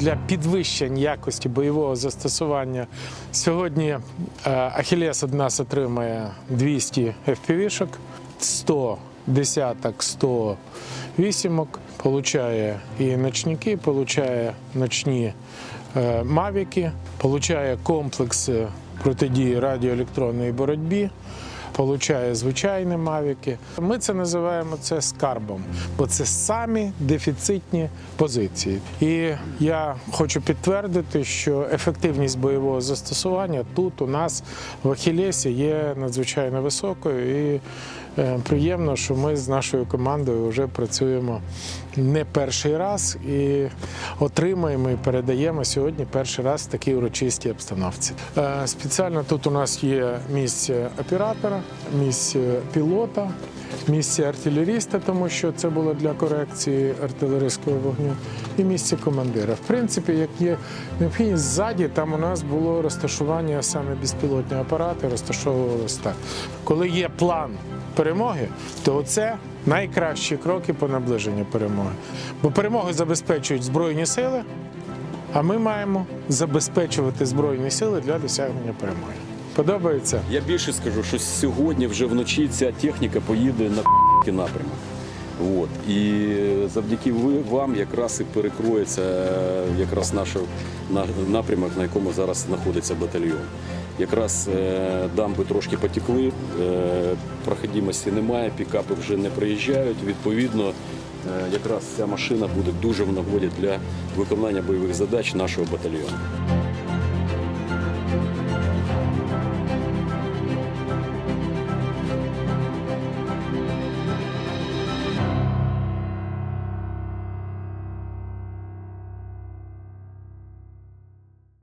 для підвищення якості бойового застосування. Сьогодні е, Ахілес від нас отримає 200 FPV-шок, 100 десяток, 100 вісімок, получає і ночники, получає ночні е, мавіки, получає комплекс е, протидії радіоелектронної боротьбі. Получає звичайні мавіки. Ми це називаємо це скарбом, бо це самі дефіцитні позиції. І я хочу підтвердити, що ефективність бойового застосування тут у нас в Ахілесі є надзвичайно високою. І е, приємно, що ми з нашою командою вже працюємо не перший раз і отримаємо і передаємо сьогодні перший раз в такій урочистій обстановці. Е, Спеціально тут у нас є місце оператора, місце пілота, місце артилеріста, тому що це було для корекції артилерійського вогню, і місце командира. В принципі, як є необхідність ззаді, там у нас було розташування саме безпілотні апарати, розташовувалися так. Коли є план перемоги, то це найкращі кроки по наближенню перемоги. Бо перемоги забезпечують Збройні сили, а ми маємо забезпечувати Збройні сили для досягнення перемоги. Подобається? Я більше скажу, що сьогодні вже вночі ця техніка поїде на напрямок. От. І завдяки вам якраз і перекроється якраз наш напрямок, на якому зараз знаходиться батальйон. Якраз е, дамби трошки потекли, е, проходимості немає, пікапи вже не приїжджають. Відповідно, е, якраз ця машина буде дуже в нагоді для виконання бойових задач нашого батальйону.